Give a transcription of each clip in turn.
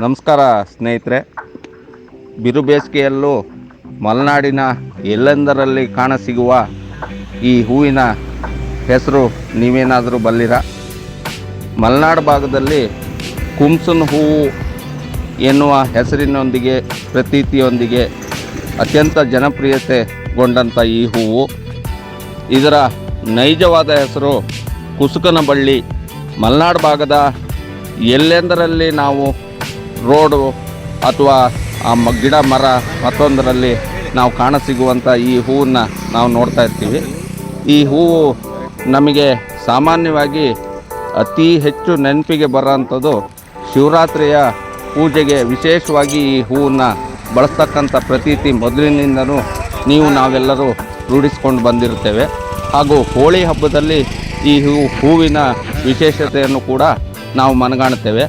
ನಮಸ್ಕಾರ ಸ್ನೇಹಿತರೆ. ಬಿರು ಬೇಸಿಗೆಯಲ್ಲೂ ಮಲೆನಾಡಿನ ಎಲ್ಲೆಂದರಲ್ಲಿ ಕಾಣಸಿಗುವ ಈ ಹೂವಿನ ಹೆಸರು ನೀವೇನಾದರೂ ಬಲ್ಲಿರ? ಮಲೆನಾಡು ಭಾಗದಲ್ಲಿ ಕುಂಸನ ಹೂವು ಎನ್ನುವ ಹೆಸರಿನೊಂದಿಗೆ, ಪ್ರತೀತಿಯೊಂದಿಗೆ ಅತ್ಯಂತ ಜನಪ್ರಿಯತೆಗೊಂಡಂಥ ಈ ಹೂವು. ಇದರ ನೈಜವಾದ ಹೆಸರು ಕುಸುಕನ ಬಳ್ಳಿ ಮಲೆನಾಡು ಭಾಗದ ಎಲ್ಲೆಂದರಲ್ಲಿ ನಾವು ರೋಡು ಅಥವಾ ಆ ಗಿಡ ಮರ ಮತ್ತೊಂದರಲ್ಲಿ ನಾವು ಕಾಣಸಿಗುವಂಥ ಈ ಹೂವನ್ನು ನಾವು ನೋಡ್ತಾ ಇರ್ತೀವಿ. ಈ ಹೂವು ನಮಗೆ ಸಾಮಾನ್ಯವಾಗಿ ಅತಿ ಹೆಚ್ಚು ನೆನಪಿಗೆ ಬರೋವಂಥದ್ದು ಶಿವರಾತ್ರಿಯ ಪೂಜೆಗೆ ವಿಶೇಷವಾಗಿ ಈ ಹೂವನ್ನು ಬಳಸ್ತಕ್ಕಂಥ ಪ್ರತೀತಿ ಮೊದಲಿನಿಂದನೂ ನೀವು ನಾವೆಲ್ಲರೂ ರೂಢಿಸ್ಕೊಂಡು ಬಂದಿರುತ್ತೇವೆ. ಹಾಗೂ ಹೋಳಿ ಹಬ್ಬದಲ್ಲಿ ಈ ಹೂ ಹೂವಿನ ವಿಶೇಷತೆಯನ್ನು ಕೂಡ ನಾವು ಮನಗಾಣುತ್ತೇವೆ.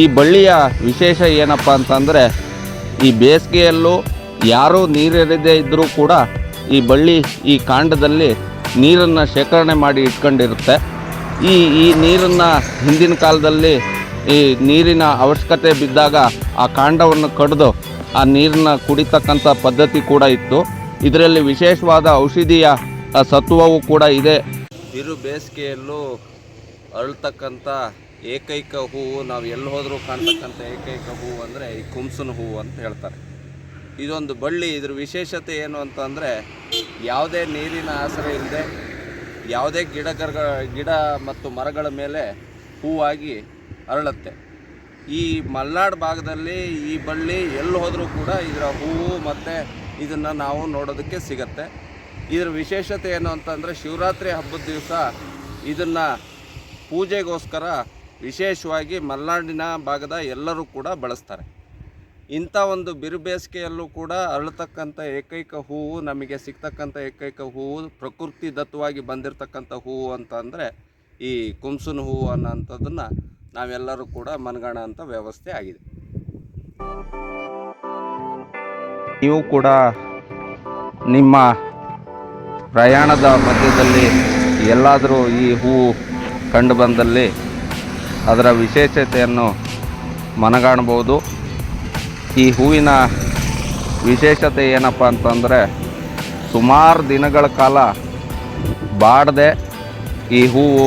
ಈ ಬಳ್ಳಿಯ ವಿಶೇಷ ಏನಪ್ಪ ಅಂತಂದರೆ, ಈ ಬೇಸಿಗೆಯಲ್ಲೂ ಯಾರೂ ನೀರಿರದೇ ಇದ್ದರೂ ಕೂಡ ಈ ಬಳ್ಳಿ ಈ ಕಾಂಡದಲ್ಲಿ ನೀರನ್ನು ಶೇಖರಣೆ ಮಾಡಿ ಇಟ್ಕೊಂಡಿರುತ್ತೆ. ಈ ಈ ನೀರನ್ನು ಹಿಂದಿನ ಕಾಲದಲ್ಲಿ ಈ ನೀರಿನ ಅವಶ್ಯಕತೆ ಬಿದ್ದಾಗ ಆ ಕಾಂಡವನ್ನು ಕಡಿದು ಆ ನೀರನ್ನ ಕುಡಿತಕ್ಕಂಥ ಪದ್ಧತಿ ಕೂಡ ಇತ್ತು. ಇದರಲ್ಲಿ ವಿಶೇಷವಾದ ಔಷಧೀಯ ಸತ್ವವೂ ಕೂಡ ಇದೆ. ಬಿರು ಬೇಸಿಗೆಯಲ್ಲೂ ಅರಳ್ತಕ್ಕಂಥ ಏಕೈಕ ಹೂವು, ನಾವು ಎಲ್ಲಿ ಹೋದರೂ ಕಾಣ್ತಕ್ಕಂಥ ಏಕೈಕ ಹೂವು ಅಂದರೆ ಈ ಕುಂಸನ ಹೂವು ಅಂತ ಹೇಳ್ತಾರೆ. ಇದೊಂದು ಬಳ್ಳಿ, ಇದ್ರ ವಿಶೇಷತೆ ಏನು ಅಂತಂದರೆ ಯಾವುದೇ ನೀರಿನ ಆಸರೆ ಇಲ್ಲದೆ ಯಾವುದೇ ಗಿಡಗರ ಗಿಡ ಮತ್ತು ಮರಗಳ ಮೇಲೆ ಹೂವಾಗಿ ಅರಳುತ್ತೆ. ಈ ಮಲ್ನಾಡು ಭಾಗದಲ್ಲಿ ಈ ಬಳ್ಳಿ ಎಲ್ಲಿ ಹೋದರೂ ಕೂಡ ಇದರ ಹೂವು ಮತ್ತು ಇದನ್ನು ನಾವು ನೋಡೋದಕ್ಕೆ ಸಿಗತ್ತೆ. ಇದರ ವಿಶೇಷತೆ ಏನು ಅಂತಂದರೆ ಶಿವರಾತ್ರಿ ಹಬ್ಬದ ದಿವಸ ಇದನ್ನು ಪೂಜೆಗೋಸ್ಕರ ವಿಶೇಷವಾಗಿ ಮಲೆನಾಡಿನ ಭಾಗದ ಎಲ್ಲರೂ ಕೂಡ ಬಳಸ್ತಾರೆ. ಇಂಥ ಒಂದು ಬಿರು ಬೇಸಿಗೆಯಲ್ಲೂ ಕೂಡ ಅರಳತಕ್ಕಂಥ ಏಕೈಕ ಹೂವು, ನಮಗೆ ಸಿಗ್ತಕ್ಕಂಥ ಏಕೈಕ ಹೂವು, ಪ್ರಕೃತಿ ದತ್ತವಾಗಿ ಬಂದಿರತಕ್ಕಂಥ ಹೂವು ಅಂತ ಅಂದರೆ ಈ ಕುಂಸುನ ಹೂವು ಅನ್ನೋಂಥದ್ದನ್ನು ನಾವೆಲ್ಲರೂ ಕೂಡ ಮನಗಾಣ ಅಂತ ವ್ಯವಸ್ಥೆ ಆಗಿದೆ. ನೀವು ಕೂಡ ನಿಮ್ಮ ಪ್ರಯಾಣದ ಮಧ್ಯದಲ್ಲಿ ಎಲ್ಲಾದರೂ ಈ ಹೂವು ಕಂಡು ಬಂದಲ್ಲಿ ಅದರ ವಿಶೇಷತೆಯನ್ನು ಮನಗಾಣಬಹುದು. ಈ ಹೂವಿನ ವಿಶೇಷತೆ ಏನಪ್ಪ ಅಂತಂದರೆ ಸುಮಾರು ದಿನಗಳ ಕಾಲ ಬಾಡದೆ ಈ ಹೂವು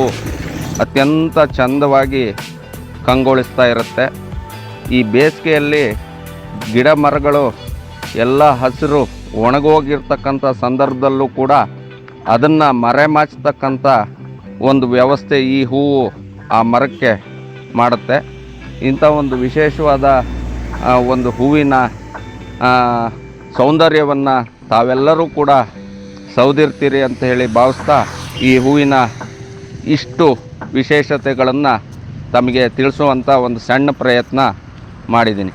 ಅತ್ಯಂತ ಚಂದವಾಗಿ ಕಂಗೊಳಿಸ್ತಾ ಇರುತ್ತೆ. ಈ ಬೇಸಿಗೆಯಲ್ಲಿ ಗಿಡ ಮರಗಳು ಎಲ್ಲ ಹಸಿರು ಒಣಗೋಗಿರ್ತಕ್ಕಂಥ ಸಂದರ್ಭದಲ್ಲೂ ಕೂಡ ಅದನ್ನು ಮರೆಮಾಚತಕ್ಕಂಥ ಒಂದು ವ್ಯವಸ್ಥೆ ಈ ಹೂವು ಆ ಮರಕ್ಕೆ ಮಾಡುತ್ತೆ. ಇಂಥ ಒಂದು ವಿಶೇಷವಾದ ಒಂದು ಹೂವಿನ ಸೌಂದರ್ಯವನ್ನು ತಾವೆಲ್ಲರೂ ಕೂಡ ಸೌದಿರ್ತೀರಿ ಅಂತ ಹೇಳಿ ಭಾವಿಸ್ತಾ ಈ ಹೂವಿನ ಇಷ್ಟು ವಿಶೇಷತೆಗಳನ್ನು ತಮಗೆ ತಿಳಿಸುವಂಥ ಒಂದು ಸಣ್ಣ ಪ್ರಯತ್ನ ಮಾಡಿದ್ದೀನಿ.